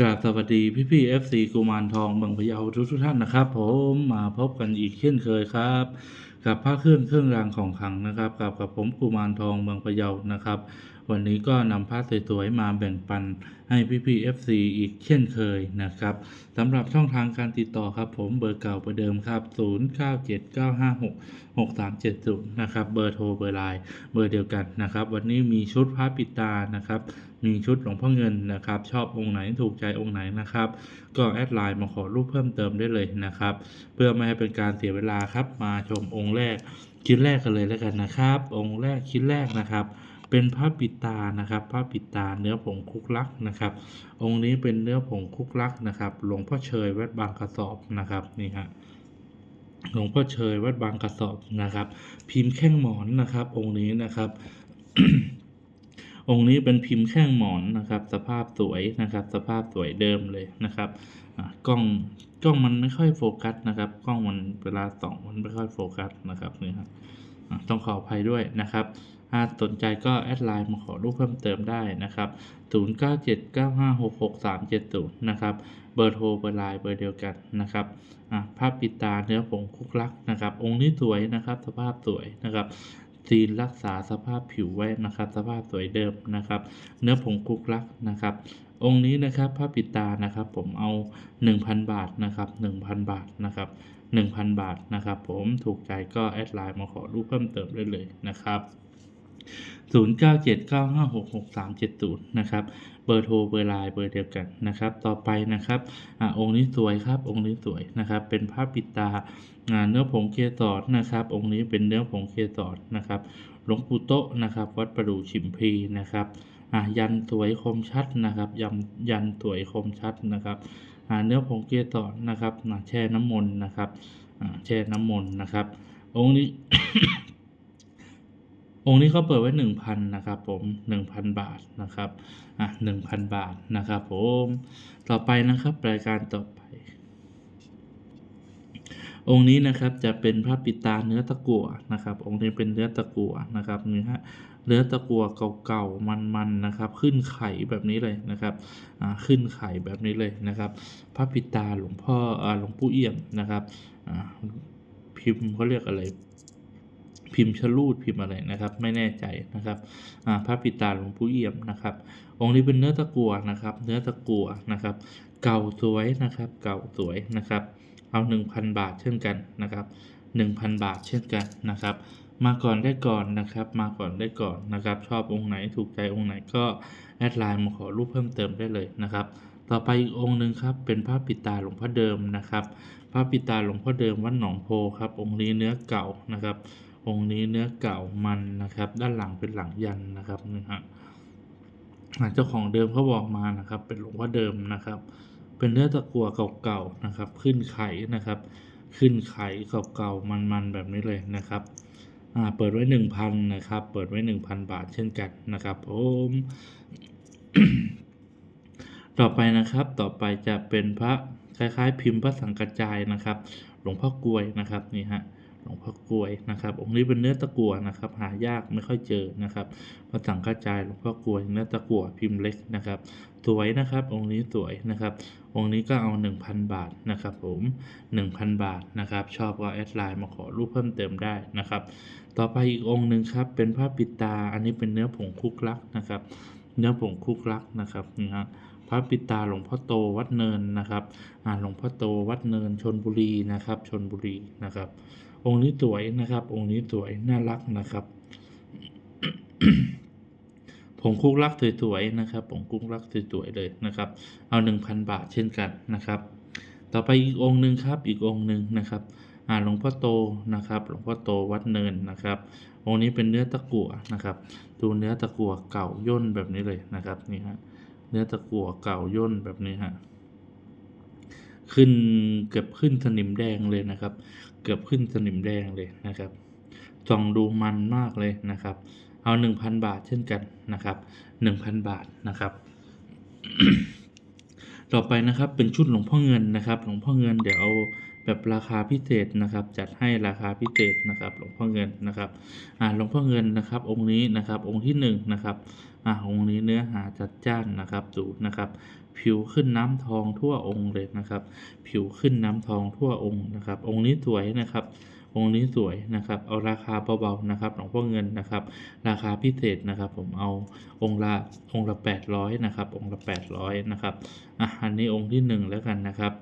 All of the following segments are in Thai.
กราบสวัสดีพี่พี่เอฟซีกุมารทองเมืองพะเยาทุกทุกท่านนะครับ ผมมาพบกันอีกเช่นเคยครับ กับพระเครื่องเครื่องรางของขลังนะครับกับกับผมกุมารทองเมืองพะเยานะครับ วันนี้ก็นำพระสวยๆมาแบ่งปันให้พี่พี่เอฟซีอีกเช่นเคยนะครับสำหรับช่องทางการติดต่อครับ ผมเบอร์เก่าเบอร์เดิมครับ 0979566370 นะครับเบอร์โทรเบอร์ไลน์เบอร์เดียวกันนะครับ วันนี้มีชุดพระปิดตานะครับ มีชุดหลวงพ่อเงินนะครับ ชอบองค์ไหนถูกใจองค์ไหนนะครับ ก็แอดไลน์มาขอรูปเพิ่มเติมได้เลยนะครับ เพื่อไม่ให้เป็นการเสียเวลาครับ มาชมองค์แรกชิ้นแรกกันเลยแล้วกันนะครับ องค์แรกชิ้นแรกนะครับ เป็นพระปิตานะครับพระปิตาเนื้อผงคุกลักนะครับ องค์นี้เป็นเนื้อผงคุกลักนะครับหลวงพ่อเชยวัดบางกระสอบนะครับนี่ฮะหลวงพ่อเชยวัดบางกระสอบนะครับ พิมพ์แข้งหมอนนะครับ องค์นี้นะครับ องค์นี้เป็นพิมพ์แข้งหมอนนะครับ สภาพสวยนะครับ สภาพสวยเดิมเลยนะครับกล้องกล้องมันไม่ค่อยโฟกัสนะครับ กล้องมันเวลาส่องมันไม่ค่อยโฟกัสนะครับนี่ครับอ่าต้องขออภัยด้วยนะครับถ้าสนใจก็แอดไลน์มาขอรูปเพิ่มเติมได้นะครับ 0979566370 นะครับ เบอร์โทรเบอร์ไลน์เบอร์เดียวกันนะครับภาพปิดตาเนื้อผงคุกลักนะครับ องค์นี้สวยนะครับ สภาพสวยนะครับ ซีนรักษาสภาพผิวไว้นะครับ สภาพสวยเดิมนะครับ เนื้อผงคุกลักนะครับ องค์นี้นะครับผ้าปิดตานะครับ ผมเอา 1,000 บาทนะครับ 1,000 บาทนะครับ 1,000 บาทนะครับ ผมถูกใจก็แอดไลน์มาขอรูปเพิ่มเติมได้เลยนะครับ 0979566370 นะครับ เบอร์โทรเบอร์ไลน์เบอร์เดียวกันนะครับ ต่อไปนะครับอ่าองค์นี้สวยครับ องค์นี้สวยนะครับ เป็นผ้าปิดตาอ่าเนื้อผงเกสรนะครับ องค์นี้เป็นเนื้อผงเกสรนะครับ หลวงปู่โตนะครับ วัดประดู่ฉิมพีนะครับอ่ายันสวยคมชัดนะครับยันยันสวยคมชัดนะครับอ่าเนื้อผงเกสรนะครับอ่าแช่น้ำมนต์นะครับอ่าแช่น้ำมนต์นะครับ องค์นี้ องค์นี้เขาเปิดไว้หนึ่งพันนะครับผมหนึ่งพันบาทนะครับอะหนึ่งพันบาทนะครับผมต่อไปนะครับรายการต่อไป องค์นี้นะครับจะเป็นพระปิตาเนื้อตะกั่วนะครับ องค์นี้เป็นเนื้อตะกั่วนะครับนี่ฮะเนื้อตะกั่วเก่าๆมันๆนะครับ ขึ้นไข่แบบนี้เลยนะครับอ่าขึ้นไข่แบบนี้เลยนะครับ พระปิตาหลวงพ่ออ่าหลวงปู่เอี่ยมนะครับอ่าพิมพ์เขาเรียกอะไร พิมพ์ชลูดพิมพ์อะไรนะครับ ไม่แน่ใจนะครับอ่าพระปิตาหลวงปู่เอี่ยมนะครับ องค์นี้เป็นเนื้อตะกัวนะครับ เนื้อตะกัวนะครับ เก่าสวยนะครับ เก่าสวยนะครับ เอาหนึ่งพันบาทเช่นกันนะครับหนึ่งพันบาทเช่นกันนะครับ มาก่อนได้ก่อนนะครับ มาก่อนได้ก่อนนะครับ ชอบองค์ไหนถูกใจองค์ไหนก็แอดไลน์มาขอรูปเพิ่มเติมได้เลยนะครับต่อไปอีกองค์หนึ่งครับเป็นพระปิตาหลวงพ่อเดิมนะครับ พระปิตาหลวงพ่อเดิมวัดหนองโพครับองค์นี้เนื้อเก่านะครับ องค์นี้เนื้อเก่ามันนะครับ ด้านหลังเป็นหลังยันนะครับนี่ฮะเจ้าของเดิมเขาบอกมานะครับ เป็นหลวงพ่อเดิมนะครับ เป็นเนื้อตะกั่วเก่าๆนะครับ ขึ้นไข่นะครับ ขึ้นไข่เก่าๆมันๆแบบนี้เลยนะครับอ่าเปิดไว้หนึ่งพันนะครับ เปิดไว้หนึ่งพันบาทเช่นกันนะครับผมต่อไปนะครับ ต่อไปจะเป็นพระคล้ายๆ พิมพ์พระสังกัจจายนะครับ หลวงพ่อกลวยนะครับนี่ฮะ หลวงพ่อกลวยนะครับ องค์นี้เป็นเนื้อตะกั่วนะครับ หายากไม่ค่อยเจอนะครับพระสังฆจายหลวงพ่อกลวยเนื้อตะกั่วพิมพ์เล็กนะครับ สวยนะครับ องค์นี้สวยนะครับ องค์นี้ก็เอา 1,000 บาทนะครับ ผม 1,000 บาทนะครับ ชอบก็แอดไลน์มาขอรูปเพิ่มเติมได้นะครับ ต่อไปอีกองค์หนึ่งครับ เป็นผ้าปิดตา อันนี้เป็นเนื้อผงคุกลักนะครับ เนื้อผงคุกลักนะครับนี่ฮะ พระปิตาหลวงพ่อโตวัดเนินนะครับอ่าหลวงพ่อโตวัดเนินชนบุรีนะครับชนบุรีนะครับ องค์นี้สวยนะครับ องค์นี้สวยน่ารักนะครับผงคุกลักสวยๆนะครับผงคุกลักสวยๆเลยนะครับ เอาหนึ่งพันบาทเช่นกันนะครับ ต่อไปอีกองค์หนึ่งครับ อีกองค์หนึ่งนะครับอ่าหลวงพ่อโตนะครับหลวงพ่อโตวัดเนินนะครับ องค์นี้เป็นเนื้อตะกั่วนะครับ ดูเนื้อตะกั่วเก่าย่นแบบนี้เลยนะครับนี่ฮะ เนื้อตะกั่วเก่าย่นแบบนี้ฮะขึ้นเกือบขึ้นสนิมแดงเลยนะครับ เกือบขึ้นสนิมแดงเลยนะครับส่องดูมันมากเลยนะครับ เอาหนึ่งพันบาทเช่นกันนะครับหนึ่งพันบาทนะครับ ต่อไปนะครับเป็นชุดหลวงพ่อเงินนะครับ หลวงพ่อเงินเดี๋ยวเอา แบบราคาพิเศษนะครับ จัดให้ราคาพิเศษนะครับหลวงพ่อเงินนะครับอ่าหลวงพ่อเงินนะครับองค์นี้นะครับองค์ที่หนึ่งนะครับอ่าองค์นี้เนื้อหาจัดจ้านนะครับสูตรนะครับ ผิวขึ้นน้ำทองทั่วองค์เลยนะครับ ผิวขึ้นน้ำทองทั่วองค์นะครับ องค์นี้สวยนะครับองค์นี้สวยนะครับ เอาราคาเบาๆนะครับหลวงพ่อเงินนะครับ ราคาพิเศษนะครับ ผมเอาองค์ละองค์ละแปดร้อยนะครับ องค์ละแปดร้อยนะครับอะอันนี้องค์ที่หนึ่งแล้วกันนะครับ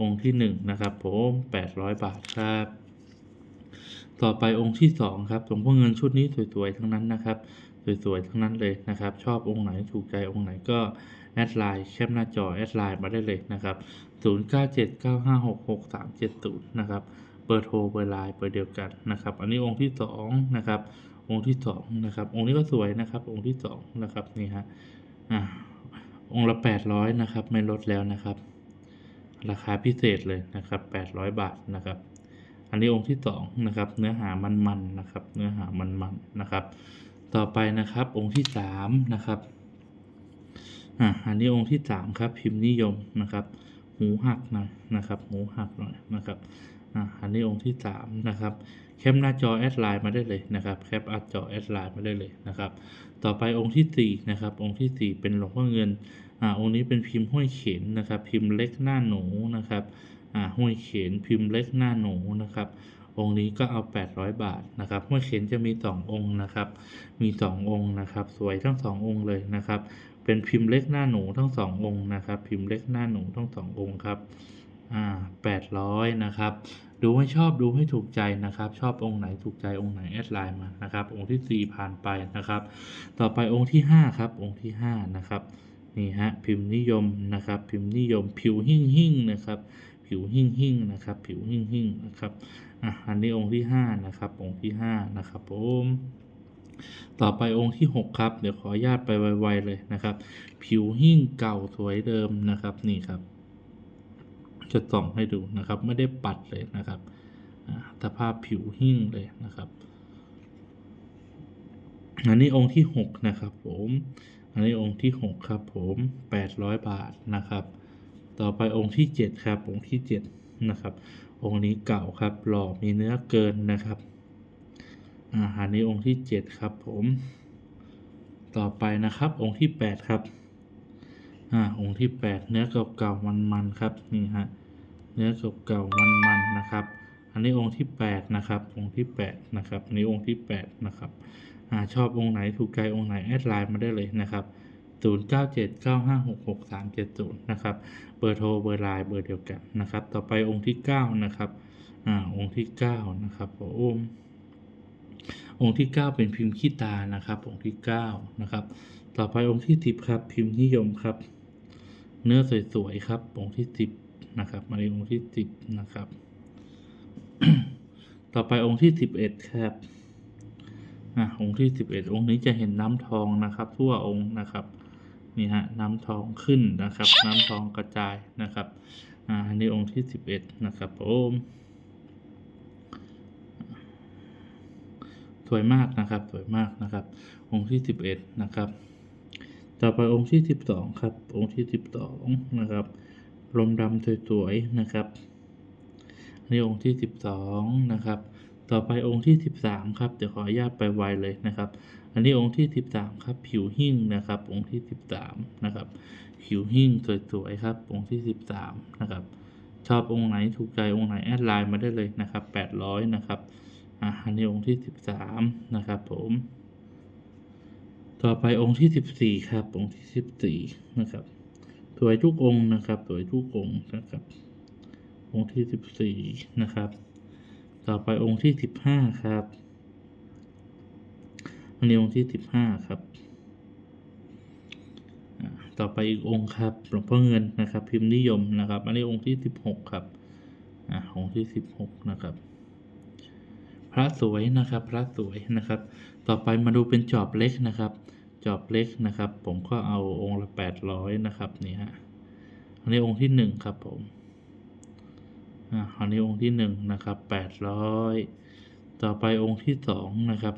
องค์ที่หนึ่งนะครับผมแปดร้อยบาทครับ ต่อไปองค์ที่สองครับหลวงพ่อเงินชุดนี้สวยๆทั้งนั้นนะครับ สวยๆทั้งนั้นเลยนะครับ ชอบองค์ไหนถูกใจองค์ไหนก็แอดไลน์แคปหน้าจอแอดไลน์มาได้เลยนะครับ 0979566370 นะครับ เบอร์โทรเบอร์ไลน์เบอร์เดียวกันนะครับ อันนี้องค์ที่สองนะครับ องค์ที่สองนะครับ องค์นี้ก็สวยนะครับ องค์ที่สองนะครับนี่ฮะ อ่า องค์ละแปดร้อยนะครับ ไม่ลดแล้วนะครับ ราคาพิเศษเลยนะครับแปดร้อยบาทนะครับ อันนี้องค์ที่สองนะครับเนื้อหามันๆนนะครับ เนื้อหามันๆนนะครับ ต่อไปนะครับองค์ที่สามนะครับอ่าอันนี้องค์ที่สามครับพิมพ์นิยมนะครับหูหักหน่อยนะครับหูหักหน่อยนะครับอ่าอันนี้องค์ที่สามนะครับแคปหน้าจอแอดไลน์มาได้เลยนะครับแคปอัดจอแอดไลน์มาได้เลยนะครับ ต่อไปองค์ที่สี่นะครับองค์ที่สี่เป็นหลวงพ่อเงิน อ่าองค์นี้เป็นพิมพ์ห้อยเข็นนะครับ พิมพ์เล็กหน้าหนูนะครับอ่าห้อยเข็นพิมพ์เล็กหน้าหนูนะครับ องค์นี้ก็เอา 800 บาทนะครับห้อยเข็นจะมีสององค์นะครับ มีสององค์นะครับ สวยทั้งสององค์เลยนะครับ เป็นพิมพ์เล็กหน้าหนูทั้งสององค์นะครับ พิมพ์เล็กหน้าหนูทั้งสององค์ครับอ่าแปดร้อยนะครับดูให้ชอบดูให้ถูกใจนะครับ ชอบองค์ไหนถูกใจองค์ไหนแอดไลน์มานะครับ องค์ที่สี่ผ่านไปนะครับ ต่อไปองค์ที่ห้าครับ องค์ที่ห้านะครับ นี่ฮะพิมพ์นิยมนะครับ พิมพ์นิยมผิวหิ่งหิ่งนะครับ ผิวหิ่งหิ่งนะครับ ผิวหิ่งหิ่งนะครับอะอันนี้องค์ที่ห้านะครับองค์ที่ห้านะครับผมต่อไปองค์ที่หกครับ เดี๋ยวขออนุญาตไปไวๆเลยนะครับ ผิวหิ่งเก่าสวยเดิมนะครับนี่ครับ จะส่องให้ดูนะครับ ไม่ได้ปัดเลยนะครับสภาพผิวหิ่งเลยนะครับ อันนี้องค์ที่หกนะครับผม อันนี้องค์ที่หกครับผมแปดร้อยบาทนะครับ ต่อไปองค์ที่เจ็ดครับ องค์ที่เจ็ดนะครับ องค์นี้เก่าครับ หล่อมีเนื้อเกินนะครับอาอันนี้องค์ที่เจ็ดครับผม ต่อไปนะครับองค์ที่แปดครับอ่าองค์ที่แปดเนื้อเก่าๆมันๆครับนี่ฮะเนื้อเก่าๆมันๆนะครับ อันนี้องค์ที่แปดนะครับ องค์ที่แปดนะครับอันนี้องค์ที่แปดนะครับ อ่าชอบองค์ไหนถูกใจองค์ไหนแอดไลน์มาได้เลยนะครับ 0 9 7 9 5 6 6 3 7 0 นะครับ เบอร์โทรเบอร์ไลน์เบอร์เดียวกันนะครับ ต่อไปองค์ที่ 9 นะครับอ่าองค์ที่ 9 นะครับผมองค์ที่ 9 เป็นพิมพ์ขี้ตานะครับ องค์ที่ 9 นะครับ ต่อไปองค์ที่ 10 ครับ พิมพ์นิยมครับ เนื้อสวยๆครับองค์ที่ 10 นะครับ มาในองค์ที่ 10 นะครับ ต่อไปองค์ที่ 11 ครับ อะองค์ที่สิบเอ็ดองค์นี้จะเห็นน้ำทองนะครับ ทั่วองค์นะครับนี่ฮะน้ำทองขึ้นนะครับ น้ำทองกระจายนะครับอ่าอันนี้องค์ที่สิบเอ็ดนะครับผมสวยมากนะครับสวยมากนะครับ องค์ที่สิบเอ็ดนะครับ ต่อไปองค์ที่สิบสองครับ องค์ที่สิบสองนะครับลมดำสวยๆนะครับอันนี้องค์ที่สิบสองนะครับ ต่อไปองค์ที่สิบสามครับเดี๋ยวขออนุญาตไปไวเลยนะครับ อันนี้องค์ที่สิบสามครับ ผิวหิ่งนะครับ องค์ที่สิบสามนะครับ ผิวหิ่งสวยๆครับ องค์ที่สิบสามนะครับ ชอบองค์ไหนถูกใจองค์ไหนแอดไลน์มาได้เลยนะครับแปดร้อยนะครับอะอันนี้องค์ที่สิบสามนะครับผมต่อไปองค์ที่สิบสี่ครับ องค์ที่สิบสี่นะครับ สวยทุกองค์นะครับ สวยทุกองค์นะครับ องค์ที่สิบสี่นะครับ ต่อไปองค์ที่สิบห้าครับอันนี้องค์ที่สิบห้าครับต่อไปอีกองค์ครับหลวงพ่อเงินนะครับ พิมพ์นิยมนะครับ อันนี้องค์ที่สิบหกครับอ่าองค์ที่สิบหกนะครับ พระสวยนะครับ พระสวยนะครับ ต่อไปมาดูเป็นจอบเล็กนะครับ จอบเล็กนะครับ ผมก็เอาองค์ละแปดร้อยนะครับนี่ฮะอันนี้องค์ที่หนึ่งครับผม อ่าอันนี้องค์ที่หนึ่งนะครับแปดร้อยต่อไปองค์ที่สองนะครับ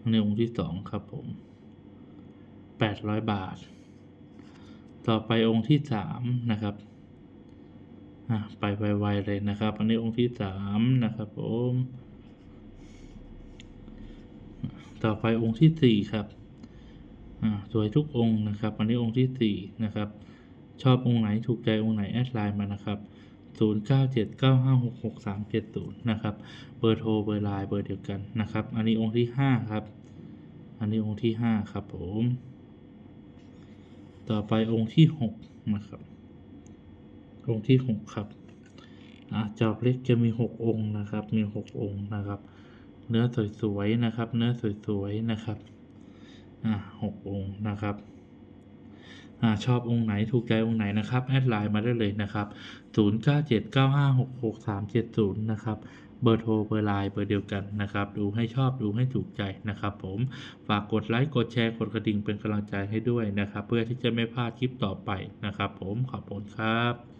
อันนี้องค์ที่สองครับผมแปดร้อยบาท ต่อไปองค์ที่สามนะครับอะไปไวๆเลยนะครับ อันนี้องค์ที่สามนะครับผมต่อไปองค์ที่สี่ครับอ่าสวยทุกองค์นะครับ อันนี้องค์ที่สี่นะครับ ชอบองค์ไหนถูกใจองค์ไหนแอดไลน์มานะครับศูนย์เก้าเจ็ดเก้าห้าหกหกสามเจ็ดศูนย์นะครับ เบอร์โทรเบอร์ไลน์เบอร์เดียวกันนะครับ อันนี้องค์ที่ห้าครับ อันนี้องค์ที่ห้าครับผม ต่อไปองค์ที่หกนะครับ องค์ที่หกครับอะจอบเล็กจะมีหกองค์นะครับ มีหกองค์นะครับ เนื้อสวยๆนะครับ เนื้อสวยๆนะครับ อะหกองค์นะครับ ชอบองค์ไหนถูกใจองค์ไหนนะครับแอดไลน์มาได้เลยนะครับ 0979566370 นะครับเบอร์โทรเบอร์ไลน์เบอร์เดียวกันนะครับ ดูให้ชอบดูให้ถูกใจนะครับ ผมฝากกดไลค์กดแชร์กดกระดิ่งเป็นกำลังใจให้ด้วยนะครับ เพื่อที่จะไม่พลาดคลิปต่อไปนะครับ ผมขอบคุณครับ